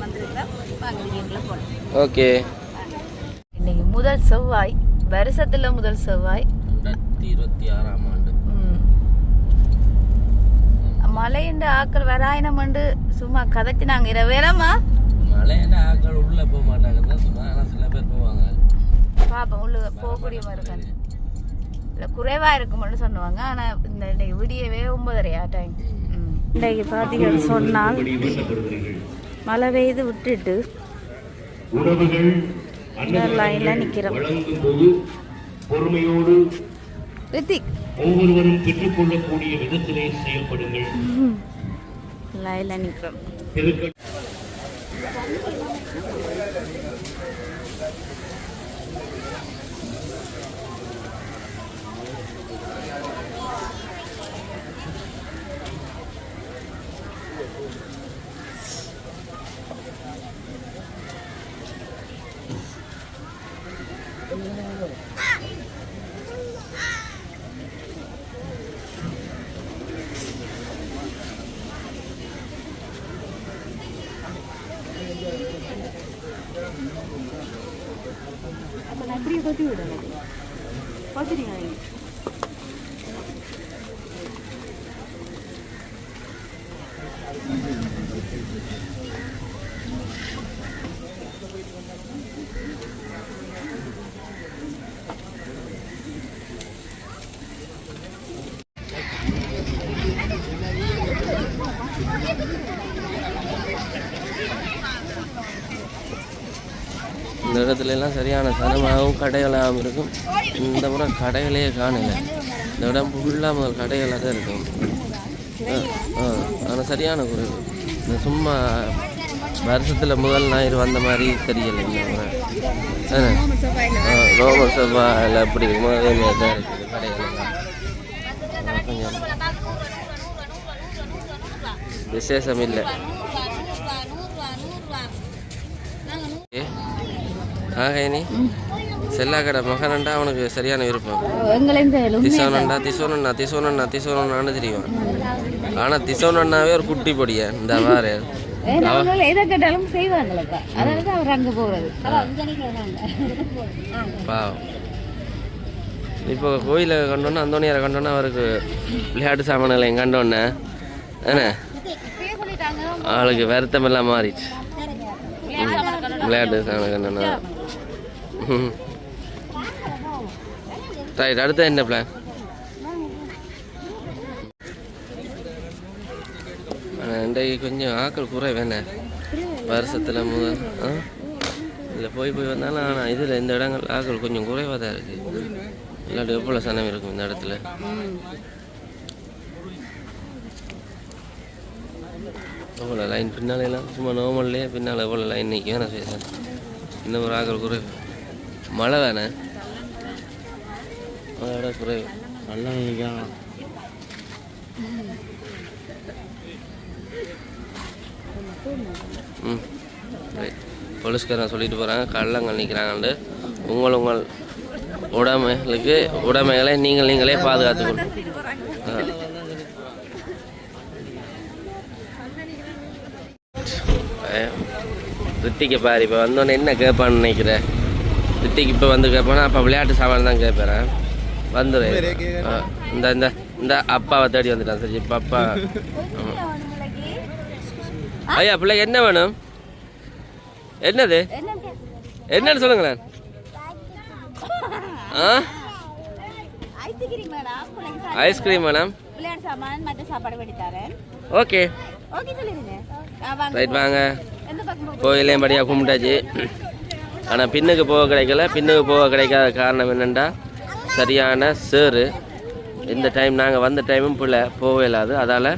வந்திருக்கிறோம். வாங்க வீட்டுக்குள்ள போகலாம் ஓகே. இன்னைக்கு முதல் செவ்வாய் வருஷத்துல முதல் செவ்வாய். இருபத்தி ஆறாம் ஆண்டு. மழைன்ற ஆக்கள் வராயினமண்டு சும்மா கதைச்சினாங்க. இரவேலம்மா மழையில ஆட்கள் உள்ள போக சொன்னாங்க ஆனால் சில பேர் போவாங்க. பாப்போம். உள்ள போகக்கூடிய மருகன். இல்லை குறைவா இருக்கும்னு சொன்னாங்க ஆனா இந்த இன்னைக்கு விடியவே ஒன்பதரையா டைம் இன்றைக்கு பார்த்தீங்கன்னு சொன்னால் மழை பெய்து விட்டுட்டு உணவுகள் லைன்ல போது பொறுமையோடு ரித்திக். ஒவ்வொருவரும் பெற்றுக்கொள்ளக்கூடிய விதத்திலே செயல்படுங்கள். லைன்ல நிக்கிறோம் திருக்க அப்போ நான் இப்படியே கொத்தி விடணும் கொத்திட்டீங்க இந்த இடத்துல எல்லாம் சரியான தரமாகவும் கடைகளாகவும் இருக்கும். இந்த முறை கடைகளையே காணல. இந்த இடம் ஃபுல்லாக முதல் கடைகளாக தான் இருக்கும். ஆ ஆ ஆனால் சரியான குறைவு இந்த சும்மா வருஷத்தில் முதல் ஞாயிறு வந்த மாதிரி தெரியலை இந்த முறை ஆ ஆ, ரோமர் செவ்வாயில் எப்படி இருக்குமோ தான் இருக்குது கடைகளெல்லாம் கொஞ்சம் விசேஷம் இல்லை. ஆகைனி செல்லா கடை மகனண்டா அவனுக்கு சரியான விருப்பம். திசோனண்டா திசோனண்ணா திசோனண்ணா திசோனண்ணான்னு தெரியும் ஆனால் திசோனண்ணாவே ஒரு குட்டி பொடிய இந்த வாரு எதை கேட்டாலும் செய்வாங்களப்பா அதனால தான் அவர் அங்கே போகிறது பாவம். இப்போ கோயிலை கண்டோன்னா அந்தோனியாரை கண்டோன்னா அவருக்கு விளையாட்டு சாமான்களை கண்டோன்னே என்ன ஆளுக்கு வருத்தம் எல்லாம் மாறிச்சு விளையாட்டு சாமான் கண்டோன்னா. ரைட் அடுத்து என்ன பிளான் இன்றைக்கு கொஞ்சம் ஆக்கள் குறை வேணே வருஷத்தில் முதல் ஆ? இதில் போய் போய் வந்தாலும் ஆனால் இதில் இந்த இடங்கள் ஆக்கள் கொஞ்சம் குறைவாக தான் இருக்குது இல்லாட்டி எவ்வளோ சனம் இருக்கும் இந்த இடத்துல? எவ்வளோ லைன் பின்னால எல்லாம் சும்மா நோமல்லே பின்னால் எவ்வளோ லைன் நிற்கும் நான் செய்ய? இன்னும் ஒரு ஆக்கள் குறைவு. மழை தானே அதோட குறைவு நல்லா நினைக்கலாம் ம். ரைட் போலீஸ்காரன் சொல்லிட்டு போகிறாங்க கள்ளங்கள் நிற்கிறாங்கண்டு உங்கள் உங்கள் உடைமைகளுக்கு உடைமைகளை நீங்கள் நீங்களே பாதுகாத்துக்கணும் ரித்திக்கு பாரு இப்போ வந்தோடனே என்ன கேட்பான்னு நினைக்கிறேன் ரித்திக்கு இப்போ வந்து கேட்பானா அப்போ விளையாட்டு சாமான் தான் கேட்பேன் வந்துடு இந்த இந்த இந்த அப்பாவை தேடி வந்துட்டான். சரி இப்போ அப்பா. ஐயா பிள்ளைக்கு என்ன வேணும்? என்னது? என்னன்னு சொல்லுங்களேன். ஆ? ஐஸ்கிரீம் தரேன். ஓகே. ரைட் வாங்க. கோயிலையும் படியாக கும்பிட்டாச்சு. ஆனால் பின்னுக்கு போக கிடைக்கல. பின்னுக்கு போக கிடைக்காத காரணம் என்னென்னா சரியான சேரு இந்த டைம் நாங்கள் வந்த டைமும் பிள்ளை போகவே இல்லாது அதால்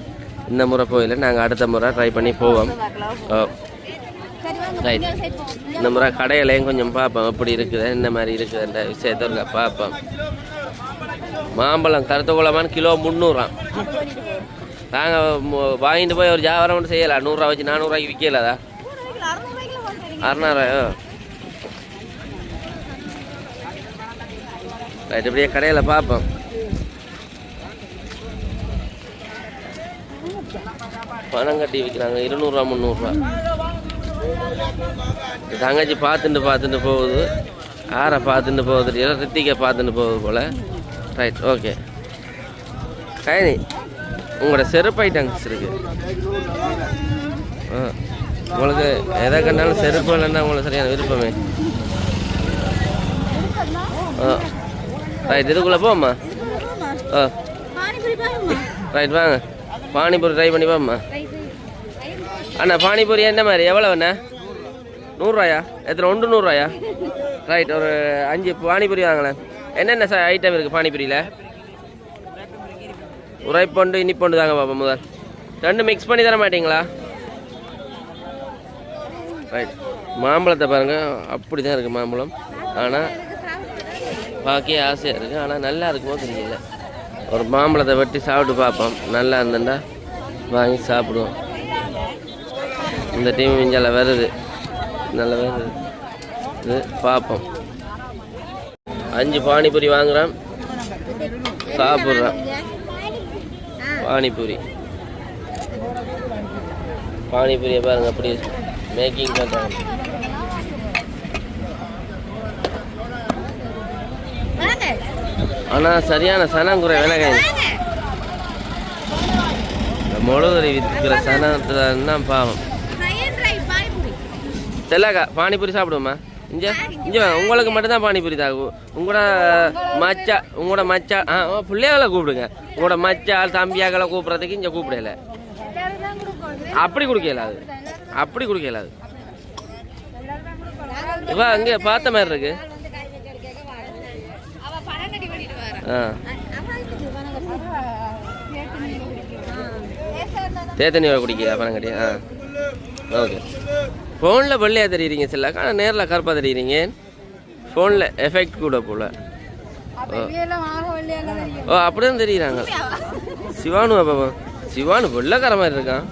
இந்த முறை போகல. நாங்கள் அடுத்த முறை ட்ரை பண்ணி போவோம். ஓ. ரைட் இந்த முறை கடையிலையும் கொஞ்சம் பார்ப்போம். எப்படி இருக்குது என்ன மாதிரி இருக்குதுன்ற விஷயத்த இருக்கா பார்ப்போம். மாம்பழம் கருத்த குளமான கிலோ முந்நூறாம். நாங்கள் வாங்கிட்டு போய் ஒரு வியாபாரம் செய்யலாம் நூறுரூவா வச்சு நானூறுரூவாய்க்கு விற்கலாதா அறுநூறுவாயோ ரைட் இப்படியே கடையில் பார்ப்போம். பணம் கட்டி விற்கிறாங்க இருநூறுவா முந்நூறுரூவா தங்கச்சி பார்த்துட்டு பார்த்துட்டு போகுது. ஆரை பார்த்துட்டு போகுது. இல்லை ரித்திகை பார்த்துட்டு போகுது போல். ரைட் ஓகே கயனி உங்களோட செருப்பு ஐட்டங்ஸ் இருக்கு. ஆ உங்களுக்கு எதை கண்டாலும் செருப்பு இல்லைன்னா உங்களுக்கு சரியான விருப்பமே. ஆ. ரைட் இதுக்குள்ளே போம்மா. ஆ. ரைட் வாங்க. பானிபூரி ட்ரை பண்ணி போம்மா. அண்ணா பானிபூரி என்ன மாதிரி? எவ்வளோ அண்ணா? நூறுரூவாயா எத்தனை? ஒன்று நூறுரூவாயா ரைட் ஒரு அஞ்சு பானிபூரி வாங்களேன் என்னென்ன சார் ஐட்டம் இருக்குது பானிபூரியில்? உரைப்பொண்டு இனிப்பொண்டு தாங்க பாப்பா முதல். ரெண்டு மிக்ஸ் பண்ணி தர மாட்டீங்களா? ரைட் மாம்பழத்தை பாருங்கள் அப்படி தான் இருக்குது மாம்பழம். ஆனால் பார்க்கவே ஆசையாக இருக்குது ஆனால் நல்லா இருக்குமோ தெரியல. ஒரு மாம்பழத்தை வெட்டி சாப்பிட்டு பார்ப்போம். நல்லா இருந்துட்டா வாங்கி சாப்பிடுவோம். இந்த டீம் இங்கே வருது. நல்ல வருது. இது பார்ப்போம். அஞ்சு பானிபூரி வாங்குகிறோம் சாப்பிட்றோம் பானிபூரி. பானிபூரியை பாருங்கள் அப்படி மேக்கிங் பண்ணுறாங்க ஆனால் சரியான சனங்குறை விலகை. இந்த முழுதுறை விற்கிற சனத்தில் தான் பாவம்? செல்லாக்கா பானிபூரி சாப்பிடுவோமா இங்கே இங்கே உங்களுக்கு மட்டும்தான் பானிபூரி தாகும் உங்களோட மச்சா உங்களோட மச்சா ஆ ஓ, கூப்பிடுங்க. உங்களோட மச்சால் தம்பியாக்களை கூப்பிட்றதுக்கு இங்கே கூப்பிடல. அப்படி கொடுக்கல அது. அப்படி கொடுக்கல அது. இவா அங்கே பார்த்த மாதிரி இருக்குது ஆ. தேத்தனி குடிக்கிறா பணம் கட்டி ஆ. ஓகே. ஃபோனில் வெள்ளையாக தெரியுறீங்க சில ஆனால் நேரில் கருப்பாக தெரியுறீங்க. ஃபோனில் எஃபெக்ட் கூட போல. ஓ அப்படிதான் தெரியுறாங்க. சிவானு பாப்பா சிவானு வெள்ளைக்கார மாதிரி இருக்கான்.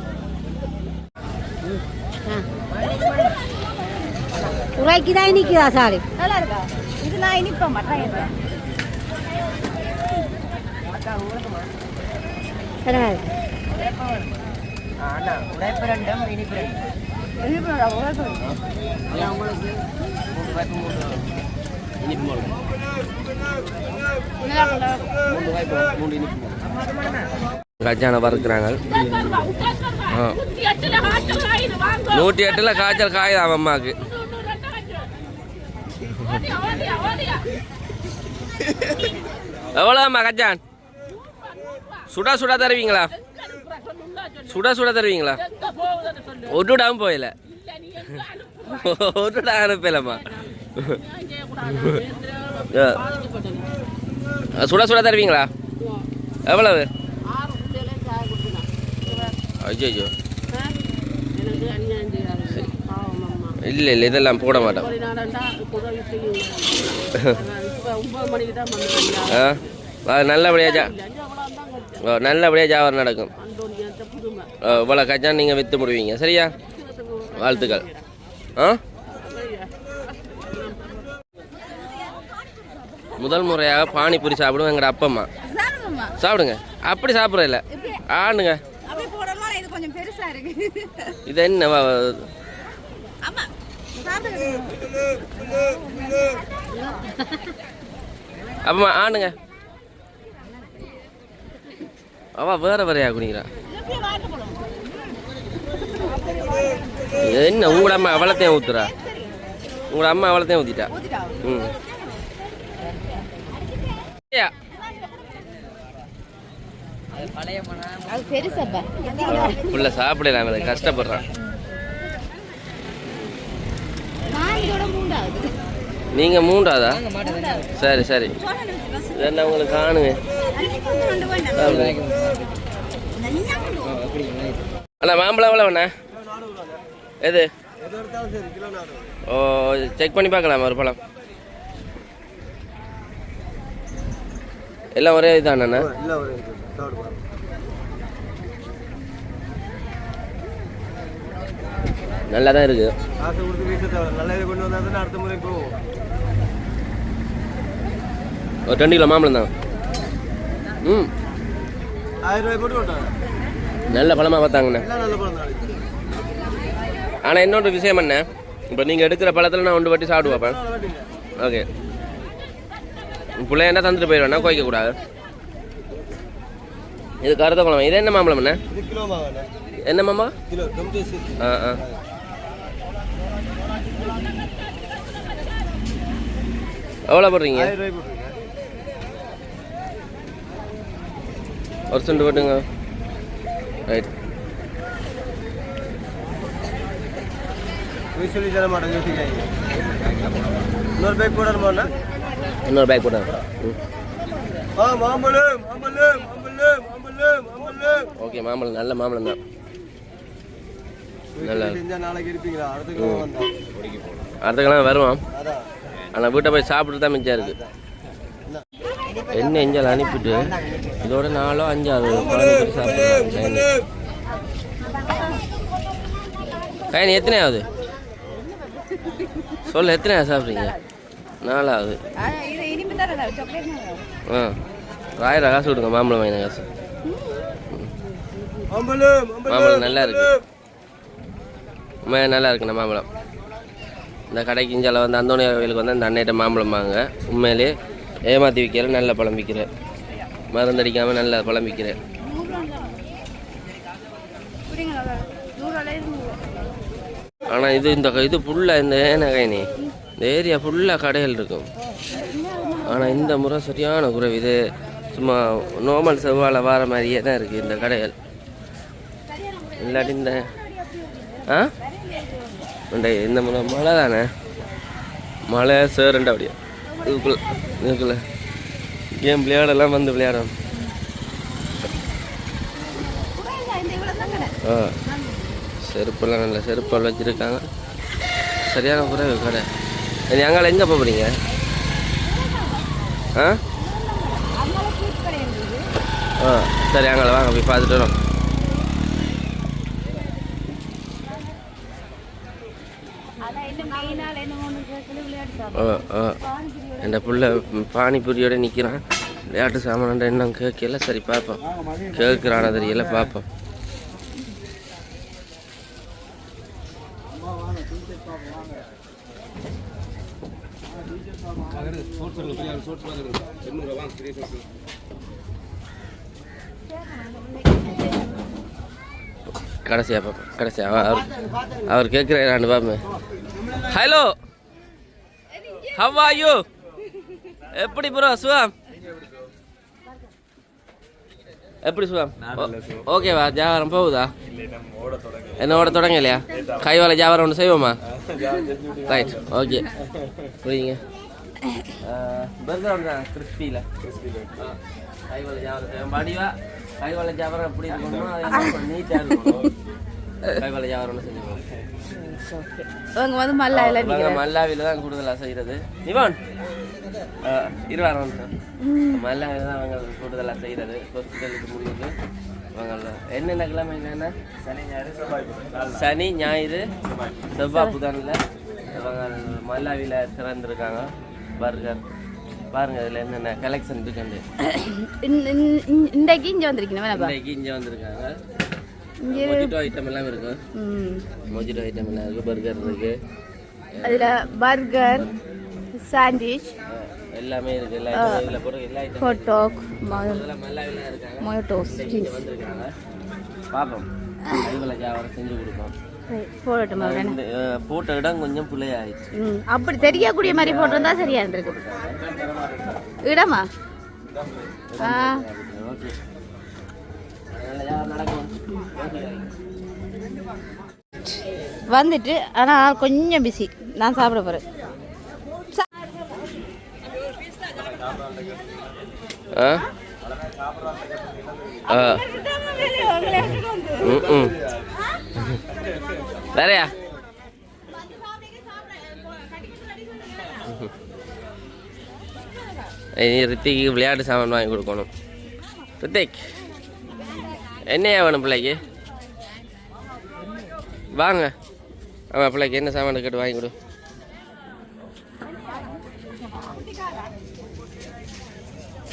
உரைக்கு தான் நிற்கிறா சாரு? நல்லா இருக்கா? இது நான் இனிப்பேன் மட்டன் கிடையாது கஜான வறுக்கிறாங்க. நூற்றி எட்டில் காய்ச்சல் காயுது அவன் அம்மாவுக்கு எவ்வளோம்மா கஜான்? சுடா சுடா தருவீங்களா? சுடா சுடா தருவீங்களா? ஒட்டுடாம போயில ஒட்டுடா அனுப்பலம்மா. சுடா சுடா தருவீங்களா? எவ்வளவு? ஐயோ இல்லை இல்லை இதெல்லாம் போட மாட்டோம். ஆ அது நல்லபடியாக ஜா ஓ நல்லபடியாக ஜாவரம் நடக்கும் இவ்வளோ கச்சா நீங்கள் விற்று முடிவீங்க. சரியா? வாழ்த்துக்கள். ஆ? முதல் முறையாக பானிபூரி சாப்பிடுவோம் எங்கட அப்பம்மா சாப்பிடுங்க. அப்படி சாப்பிட்ற இல்லை. ஆணுங்க அப்படியே போடலாம் இது கொஞ்சம் பெருசா இருக்கு. இது என்ன அப்பமா ஆணுங்க அவ வேற வேறையா குடிக்கிறா எப்படி வாட்டு போடும் இது என்ன உங்களோட அம்மா அவளத்தையும் ஊத்துறா? உங்களோட அம்மா அவளத்தையும் ஊத்திட்டா? ம். புள்ள சாப்பிடலாம் கஷ்டப்படுறான். நான் இதோட மூண்டாவது நீங்க மூன்றாவதா சரி சரி. என்ன உங்களுக்கு காணுங்க. அண்ணா மாம்பழம் எவ்வளோ அண்ணா? எது? ஓ செக் பண்ணி பார்க்கலாம் ஒரு பழம் எல்லாம் ஒரே இதுதானண்ணா நல்லா தான் இருக்குது ஒரு ரெண்டு கிலோ மாம்பழம் தான். ம். நல்ல பழமாக பார்த்தாங்கண்ணே. ஆனால் இன்னொரு விஷயம் என்ன? இப்போ நீங்கள் எடுக்கிற பழத்தில் நான் ஒன்று வட்டி சாப்பிட்டு பார்ப்பேன் ஓகே. பிள்ளை என்ன தந்துட்டு போயிடுவேண்ணா கோய்க்க கூடாது. இது கருத குழம்பு இது என்ன மாம்பழம்? என்ன என்ன மாமா ஆ ஆ. எவ்வளோ போடுறீங்க? ஒரு சுண்டு போட்டுங்க. ரைட். சொல்லி தர மாட்டேன் இன்னொரு பேக் போடணுமாண்ணா இன்னொரு பேக் போடுங்க. ம். ஆ மாம்பழம் மாம்பழம் மாம்பழம் மாம்பழம் மாம்பழம். ஓகே மாம்பழம். நல்ல மாம்பழம் தான். நல்லா நாளைக்கு இருப்பீங்களா? அடுத்த கிழமை வருவான் ஆனால் வீட்டை போய் சாப்பிட்டு தான் மிச்சம் இருக்கு. என்ன எஞ்சால் அனுப்பிட்டு இதோட நாலோ அஞ்சாறு பானிபூரி சாப்பிடலாம் கைனி எத்தனையாவது? சொல்ல எத்தனையாவது சாப்பிட்றீங்க? நாலாவது. ஆ. ஆயிரம் காசு கொடுங்க மாம்பழம் வாங்கின காசு. மாம்பழம் நல்லா இருக்கு. நல்லா இருக்குண்ணா மாம்பழம். இந்த கடைக்கு இஞ்சால வந்து அந்தோணி கோயிலுக்கு வந்து அந்த அன்னையிட்ட மாம்பழம் வாங்க. உண்மையிலே ஏமாற்றி விற்கிற நல்ல பழம் விற்கிற மருந்தடிக்காமல் நல்ல பழம் விற்கிற ஆனால் இது இந்த க- இது ஃபுல்லாக இந்த ஏனகைனி இந்த ஏரியா ஃபுல்லாக கடைகள் இருக்கும். ஆனால் இந்த முறை சரியான குறைவு. இது சும்மா நார்மல் செவ்வாழை வார மாதிரியே தான் இருக்குது இந்த கடைகள். இல்லாட்டி இந்த ஆ? இந்த இந்த முறை மழை தானே? மழை சேருண்டா அப்படியே. இதுக்குள்ள இதுக்குள்ள. கேம் விளையாடலாம் வந்து விளையாடணும். ஆ. செருப்பெல்லாம் நல்ல செருப்பெல்லாம் வச்சுருக்காங்க. சரியான குறைவு கடை. எங்களை எங்கே போகிறீங்க ஆ? ஆ சரி எங்களை வாங்க போய் பார்த்துட்டு வரோம் ஆ ஆ என் பிள்ளை பானிபூரியோட நிற்கிறான் விளையாட்டு சாமான் இன்னும் கேட்கல. சரி பார்ப்போம். கேட்குறான தெரியல பார்ப்போம். கடைசியா பாப்பா கடைசியா. அவர் அவர் கேட்குறாரு பார்ப்போம் ஹலோ ஹவ் ஆர் யூ எப்படி ப்ரோ சுவாம் எப்படி சுவாம் ஓகேவா ஜாவாரம் போகுதா? என்ன ஓட தொடங்கலையா? கைவால ஜாவாரம் ஒன்று செய்வோமா? ரைட் ஓகே புரியுங்க பர்கர் தான் கிறிஸ்பியில் கைவால ஜாவாரம் செய்வோம். படிவா கைவால ஜாவாரம் எப்படி இருக்கணுமோ நீட்டாக இருக்கணும் கைவால ஜாவாரம் ஒன்று அவங்க வந்து மல்லாயில நாங்க மல்லாவில தான் கூடுதலா செய்யறது நிவான் இருவாரம் மல்லாவில தான் அவங்க கூடுதலா செய்யறது ஹாஸ்பிட்டலுக்கு அவங்க என்னென்ன கிழமை என்னென்ன சனி ஞாயிறு செவ்வாய் புதன்ல அவங்க மல்லாவில திறந்துருக்காங்க. பர்கர் பாருங்க இதுல என்னென்ன கலெக்ஷன் இருக்குண்டு இன்றைக்கு இங்க வந்திருக்கீங்க இன்னைக்கு இங்க வந்திருக்காங்க. மொஜிட்டோ ஐட்டம் எல்லாம் இருக்கு. ம். மொஜிட்டோ ஐட்டம் எல்லாம் இருக்கு பர்கர் இருக்கு. அதில் பர்கர் சாண்ட்விச் எல்லாமே இருக்கு. எல்லா இதுல போற எல்லா ஐட்டம் ஹாட் டாக் மொயட்டோஸ் வந்திருக்காங்க. பார்ப்போம் செஞ்சு கொடுப்போம். போடட்டும் போட்ட இடம் கொஞ்சம் பிள்ளையாயிடுச்சு. அப்படி தெரியக்கூடிய மாதிரி போட்டிருந்தா சரியா இருந்திருக்கு இடமா? ஆ. நடக்கும். வந்துட்டு ஆனால் கொஞ்சம் பிஸி நான் சாப்பிட போகிறேன் வேறையா? ரித்திக்கு விளையாட்டு சாமான் வாங்கி கொடுக்கணும். ரித்திக். என்னையா வேணும் பிள்ளைக்கு? வாங்க. ஆமாம் பிள்ளைக்கு என்ன சாமான் கேட்டு வாங்கி கொடு.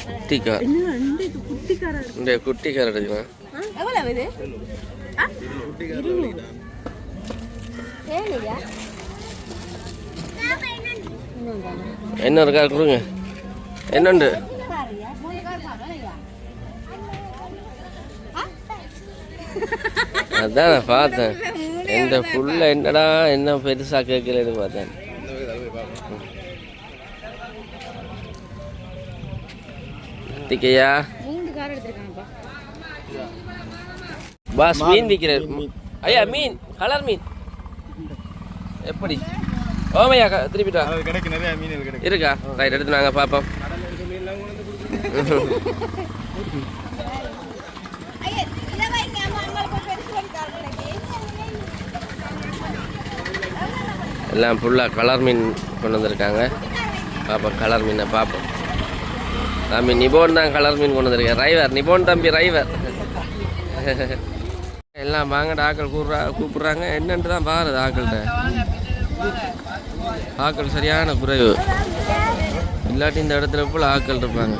குட்டிக்கார் இந்த குட்டிக்கார் எடுக்குமா என்ன இருக்கா கொடுங்க. என்னண்டு? அதான் நான் பார்த்தேன். இந்த புல்ல என்னடா என்ன பெருசா கேட்கலன்னு பார்த்தேன். திக்கையா மூணு கார் எடுத்திருக்காங்கப்பா பாஸ் மீன். விற்கிறார் ஐயா மீன். கலர் மீன். எப்படி? ஓமையா திருப்பிட்டா கிடைக்கு நிறைய கிடைக்கும் இருக்கா ரைட் எடுத்து நாங்கள் பார்ப்போம். எல்லாம் ஃபுல்லாக கலர் மீன் கொண்டு வந்திருக்காங்க. பார்ப்போம் கலர் மீனை பார்ப்போம் தம்பி நிபோன் தான் கலர் மீன் கொண்டு வந்திருக்கேன் ரைவர் நிபோன் தம்பி ரைவர் எல்லாம் வாங்கட ஆக்கள் கூப்பிட்றா கூப்பிட்றாங்க. என்னன்ட்டு தான் பாருது ஆக்கள்கிட்ட. ஆக்கள் சரியான குறைவு. இல்லாட்டி இந்த இடத்துல போல் ஆக்கள் இருப்பாங்க.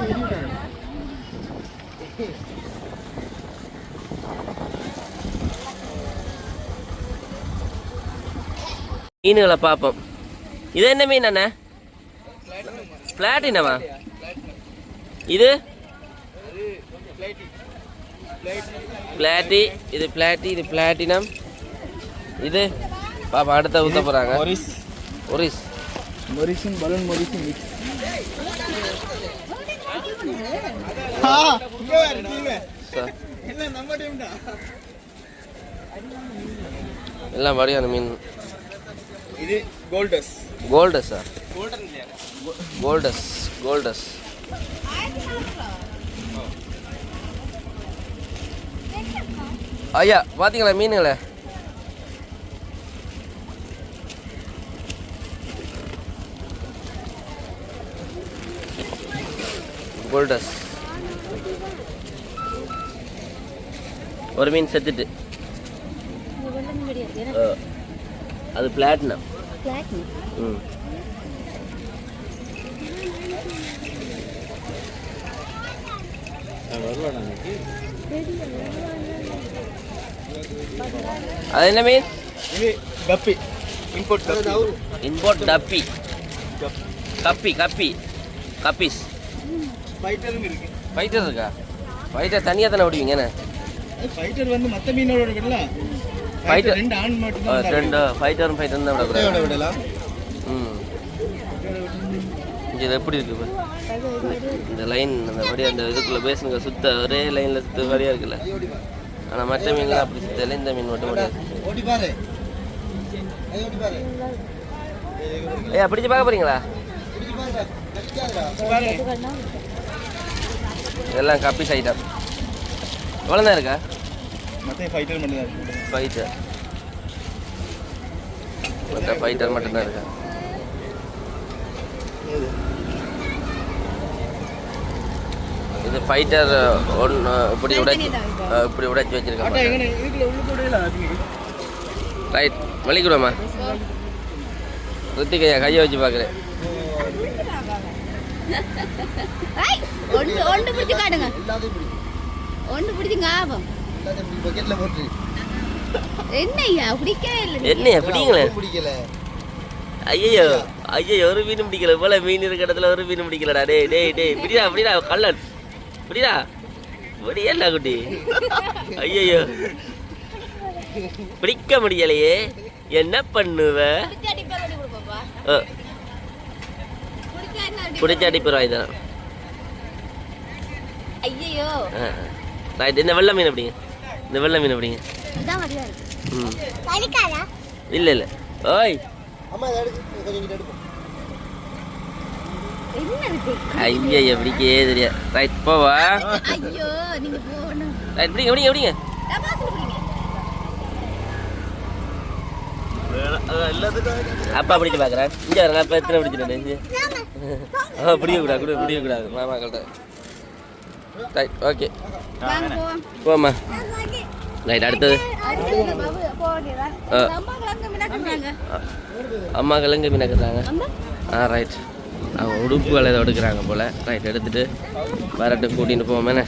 மீன்களை பார்ப்போம். இது என்ன மீன் அண்ணே? பிளாட்டினமா இது? பிளாட்டி இது பிளாட்டி இது பிளாட்டினம் இது? பாப்பா அடுத்த ஊத்த போறாங்க. மொரிஸ் ஒரிஸ் மொரிஸும் பலூன் மிக்ஸ் சார் எல்லாம் வடியான மீன். இது கோல்டஸ் கோல்டஸ் சார் கோல்டன் இல்லையா? கோல்டஸ் கோல்டஸ் ஐயா பாத்தீங்களா மீனுங்களே கோல்டஸ் ஒரு மீன் செத்துட்டு. அது பிளாட்டினம் ம். அது என்ன மீன்? இது கப்பி இம்போர்ட் இம்போர்ட் டப்பி. கப்பி கப்பி. கப்பீஸ். ஃபைட்டரும் இருக்கு. ஃபைட்டர் இருக்கா? ஃபைட்டர் தனியாக தானே விடுவீங்கண்ணே ஃபைட்டர் வந்து மற்ற மீனோட விடலாம் Fighter- ரெண்டு ஆண் மட்டும் ரெண்டு? ஃபைட்டரும் ஃபைட்டரும் தான் விடக்கூடாது விடலாம். ம். இது எப்படி இருக்கு. இந்த லைன் அந்த வழியாக அந்த இதுக்குள்ளே பேசுங்க. சுத்த ஒரே லைனில் சுத்த இருக்குல்ல. ஆனால் மற்ற மீன்லாம் அப்படி சுத்தல இந்த மீன் மட்டும் பாரு ஐயா பிடிச்சு பார்க்க போறீங்களா? இதெல்லாம் கப்பீஸ் ஐட்டம் எவ்வளோ தான் இருக்கா? மற்ற ஃபைட்டர் மட்டும் தான் இருக்கு. ஃபைட்டர் மற்ற ஃபைட்டர் மட்டும்தான் இருக்கா? இது ஃபைட்டர் ஒன்று இப்படி உடைச்சி இப்படி உடைச்சி வச்சிருக்கேன் ரைட் வலிக்கிடுமா ரித்திகையா கையை வச்சு பார்க்குறேன் ஐய், ஒன்று ஒன்று பிடிச்சு காட்டுங்க. ஒன்று பிடிச்சுங்க ஆபம் எல்லாத்தையும் பிடி பக்கெட்டில் போட்டு. என்னய்யா பிடிக்கவே இல்லை என்னையா பிடிங்களேன் பிடிக்கல. ஐயோ ஐயோ ஒரு மீன் பிடிக்கல போல மீன் இருக்க இடத்துல ஒரு மீன் பிடிக்கலடா. டேய் டேய் டேய் பிடிடா பிடிடா கள்ளன். பிடிடா. முடியல குட்டி? ஐயோ பிடிக்க முடியலையே. என்ன பண்ணுவ? பிடிச்சு அடிப்பிடுவாய் தான் ஐயோ இந்த வெள்ளை மீன் எப்படிங்க இந்த வெள்ளை மீன் எப்படிங்க இல்லை இல்லை ஓய் ஐயா பிடிக்கே தெரியா ரைட் போவா ரைட் பிடிங்க பிடிங்க பிடிங்க அப்பா பிடிச்சு பார்க்குறேன் இங்கே வரேன் அப்பா எத்தனை பிடிச்சிட்டேன் ஆ பிடிக்கக்கூடாது கூட பிடிக்கக்கூடாது மாமாக்கள்கிட்ட ரைட் ஓகே போம்மா ரைட் அடுத்தது. அம்மா கிழங்கு மீனக்குறாங்க ஆ ரைட் அவங்க உடுப்புகளை ஏதோ எடுக்கிறாங்க போல். ரைட் எடுத்துட்டு வரட்டு கூட்டின்னு போவோமேண்ணே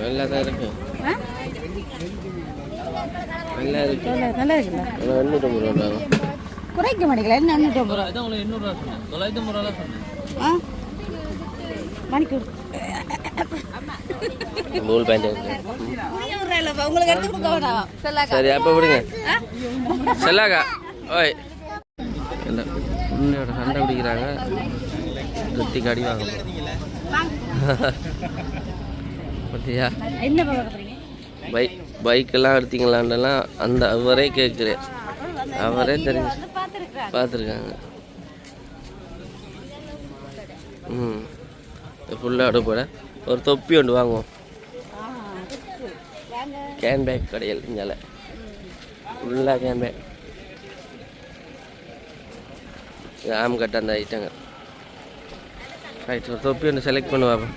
நல்லா தான் இருக்கு. நல்லா இருக்கு. நல்லா இருக்குல்ல? ஆனால் எண்ணூற்றம்பது ரூபா குறைக்க மாட்டேங்கல என்ன எண்ணூற்றம்பது ரூபா? தொள்ளாயிரத்தி ரூபா சொன்னேன். ஆ? மணிக்கு நூல் பேண்ட். இருக்கு உங்களுக்கு எடுத்து கொடுக்க வேணாம். சொல்லாக்கா. சரி அப்போ விடுங்க. செல்லாக்கா ஓய். இல்லை உன்னையோட சண்டை பிடிக்கிறாங்க? ரித்திக்கு அடி வாங்க. பார்த்தியா பைக் பைக்கெல்லாம் எடுத்தீங்களான்லாம் அந்த அவரே கேட்குறேன். அவரே தெரிஞ்சு பார்த்துருக்குறேன் பார்த்துருக்காங்க. ம். ஃபுல்லாக அடுப்பட ஒரு தொப்பி ஒன்று வாங்குவோம். கேன் பேக் கடையில் இங்கே ஃபுல்லாக கேன் பேக் ஆம் கட்ட அந்த ஐட்டங்க ரைட் ஒரு தொப்பி ஒன்று செலக்ட் பண்ணி பார்ப்போம்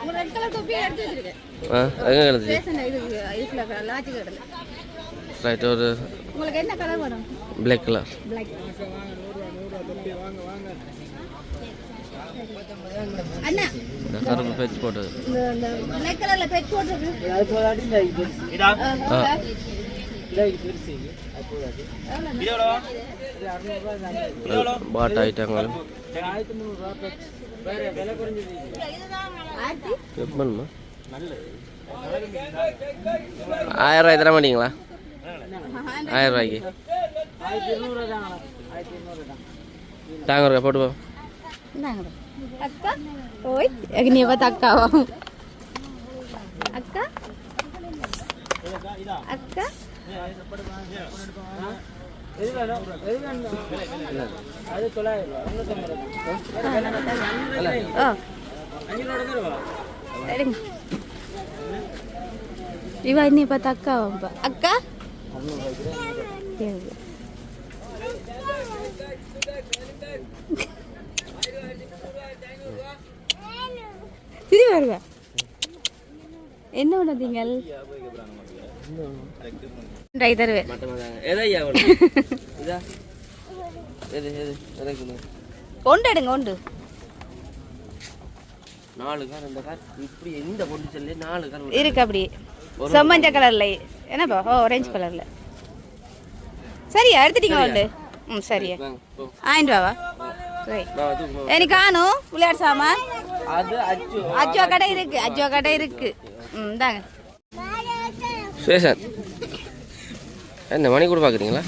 ஒரு ரெட் கலர் தொப்பியை எடுத்து வச்சிருக்கேன் ஆ எங்கே கிடந்துச்சு? ரைட் ஒரு உங்களுக்கு என்ன கலர் வேணும்? பிளாக் கலர் பிளாக் கருப்பு பேச்சு போட்டது இந்த இந்த பிளாக் கலர்ல பெட் போட்டுருக்கு ஆ பாட் ஐட்டங்களும் செக் பண்ணுமா ஆயிரம் ரூபாய் தர மாட்டீங்களா ஆயிரம் ரூபாய்க்கு தாங்க இருக்கா போட்டு போ இந்தாங்க அக்கா ஓய் நீ பார்த்து அக்காவா அக்கா அக்கா ஓ சரிங்க இவா நீ பார்த்து அக்காவா அக்கா சரி. திரி வருவ என்ன பண்ணாதீங்க ட்ரை தருவேன் ஒன்று எடுங்க ஒன்று. நாலு கார் இந்த கார். இப்படி எந்த கொண்டு சொல்லி நாலு கார் இருக்கு அப்படி. செம்மஞ்ச கலர்ல என்னப்பா? ஓ ஆரஞ்சு கலர்ல சரியா எடுத்துட்டீங்க ஒன்று. ம் சரியா. ஆயிட்டு வாவா சரி. எனக்கு காணும் விளையாட்டு சாமான். அஜ்வா கடை இருக்கு அஜ்வா கடை இருக்கு. ம் தாங்க சுரேஷன் என்ன மணி கூட பார்க்குறீங்களா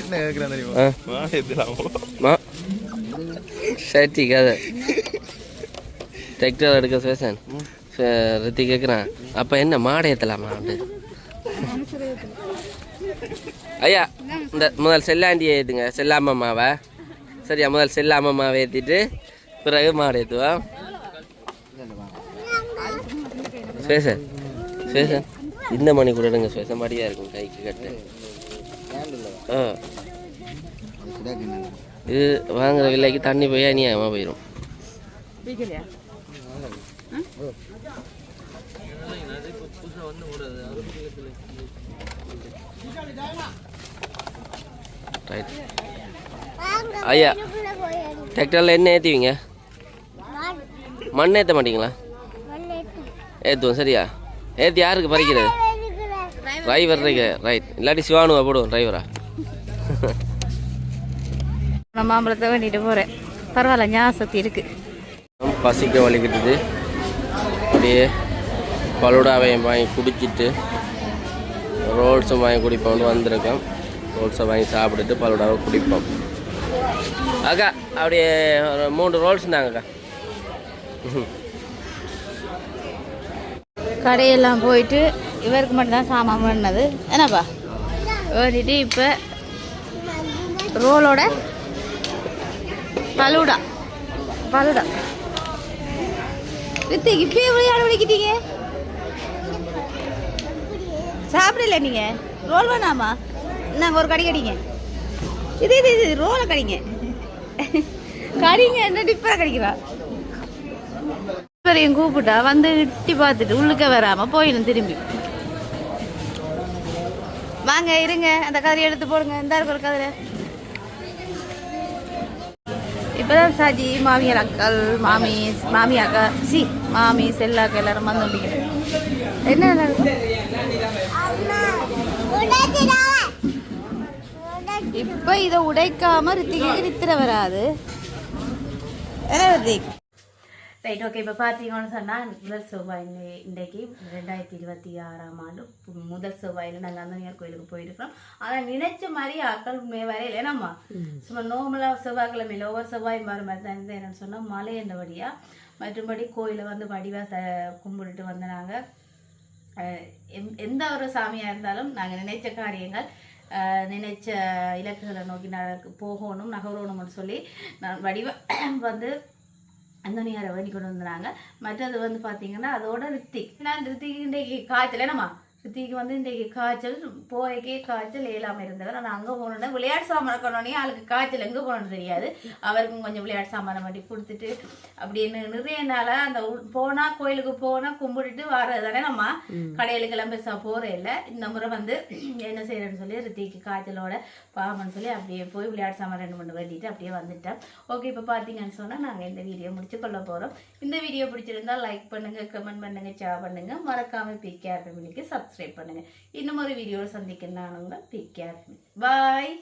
என்ன கேட்குறேன் தெரியுமா? சரி கதை. டிராக்டர் எடுக்க சுரேஷன் ரித்தி கேட்குறான் அப்போ என்ன மாடை ஏற்றலாமா வந்து ஐயா இந்த முதல் செல்லாண்டியை ஏற்றுங்க செல்லாமம்மாவை. சரியா முதல் செல்லாமம்மாவை ஏற்றிட்டு பிறகு மாடு ஏற்றுவோம் சுரேஷன் சுரேஷன் இந்த மணி கூட எடுங்க சுரேஷன் மடியாக இருக்கும் கைக்கு கட்டு. ஆ. இது வாங்குற விலைக்கு தண்ணி போய் அநியாயமாக போயிடும் ரைட் ஐயா டிராக்டரில் என்ன ஏற்றுவீங்க மண் ஏற்ற மாட்டீங்களா? ஏற்றுவோம் சரியா? ஏற்றி யாருக்கு பறிக்கிறது? டிரைவர் இருக்கு ரைட் இல்லாட்டி சிவானுவா போடுவோம் டிரைவரா நான் மாம்பழத்தை வேண்டிட்டு போகிறேன் பரவாயில்ல ஞாபகத்தி இருக்கு. பசிக்க வலிக்கிட்டுது. அப்படியே பலுடாவையும் வாங்கி குடிச்சிட்டு ரோல்ஸும் வாங்கி குடிப்போம்னு வந்திருக்கோம். ரோல்ஸை வாங்கி சாப்பிட்டுட்டு பலுடாவை குடிப்போம். அக்கா அப்படியே ஒரு மூணு ரோல்ஸ் தாங்கக்கா. கடையெல்லாம் போயிட்டு இவருக்கு மட்டும்தான் சாமான் பண்ணது என்னப்பா? வேண்டிட்டு இப்போ ரோலோட பலுடா. பலுடா. வித்து இப்பயே விளையாட விളിக்கிட்டீங்க சாப்பிடல நீங்க? ரோல் வேணாமா? நாங்கள் ஒரு கடி கடிங்க. இது இது இது ரோலை கடிங்க. கடிங்க என்ன டிப்பராக கடிக்கிறா? டிப்பரையும் கூப்பிட்டா வந்து இட்டி பார்த்துட்டு உள்ளுக்க வராம போயிடும் திரும்பி வாங்க இருங்க அந்த கதிரை எடுத்து போடுங்க இந்த இருக்கிற கதிரை இப்பதான் சாஜி மாமியார் அக்கள் மாமி மாமி அக்கா சி மாமி செல்லாக்கா எல்லாரும் வந்து என்ன இப்போ இப்ப இதை உடைக்காம ரித்திக்கு நித்திர வராது என்ன ரித்திக் ரைட் ஓகே இப்போ பார்த்தீங்கன்னு சொன்னால் முதல் செவ்வாய் இன்றைக்கு ரெண்டாயிரத்தி இருபத்தி ஆறாம் ஆண்டு முதல் செவ்வாயில் நாங்கள் அந்தனியார் கோயிலுக்கு போயிருக்கிறோம். ஆனால் நினைச்ச மாதிரி ஆக்கள் மே வரையில ஏன்னாம்மா சும்மா நோமலாக செவ்வாய்க்கிழமையில் ஒவ்வொரு செவ்வாயும் வர மாதிரி தான் இருந்தது. என்னன்னு சொன்னால் மழை என்றபடியாக மற்றும்படி கோயிலை வந்து வடிவாக கும்பிட்டுட்டு வந்து நாங்கள் எந்த- ஒரு சாமியாக இருந்தாலும் நாங்கள் நினைச்ச காரியங்கள் நினைச்ச இலக்குகளை நோக்கி நடக்க போகணும் நகரணும்னு சொல்லி நான் வடிவ வந்து அந்தனியாரை வேண்டி கொண்டு வந்துறாங்க மற்றது வந்து பார்த்தீங்கன்னா அதோட ரித்திக். நான் ரித்திக் இன்றைக்கு காய்ச்சல். என்னம்மா ரித்திக்கு வந்து இன்றைக்கு காய்ச்சல் போய்க்கே காய்ச்சல் இயலாமல் இருந்தவர். ஆனால் அங்கே போனோன்னா விளையாட்டு சாமான் கொண்டோடனே ஆளுக்கு காய்ச்சல் எங்கே போனோன்னு தெரியாது. அவருக்கும் கொஞ்சம் விளையாட்டு சாமானை மட்டும் கொடுத்துட்டு அப்படின்னு நிறைய நாளாக அந்த போனால் கோயிலுக்கு போனால் கும்பிட்டுட்டு வர்றது தானே நம்ம கடையிலுக்கெல்லாம் பெருசாக போகிற இல்லை. இந்த முறை வந்து என்ன செய்யறேன்னு சொல்லி ரித்திக்கு காய்ச்சலோட பாவம்னு சொல்லி அப்படியே போய் விளையாட்டு சாமான் ரெண்டு மூணு வேண்டிட்டு அப்படியே வந்துட்டேன். ஓகே இப்போ பார்த்தீங்கன்னு சொன்னால் நாங்கள் இந்த வீடியோ முடிச்சு கொள்ள போகிறோம் இந்த வீடியோ பிடிச்சிருந்தா லைக் பண்ணுங்கள் கமெண்ட் பண்ணுங்கள் ஷேர் பண்ணுங்கள் மறக்காமல் பிகேஆர் ஃபேமிலிக்கு சப்ஸ்கிரைப் சப்ஸ்கிரைப் பண்ணுங்கள் இன்னும் ஒரு வீடியோவில் சந்திக்கிறேன் நான் உங்கள் பிகேஆர் பாய்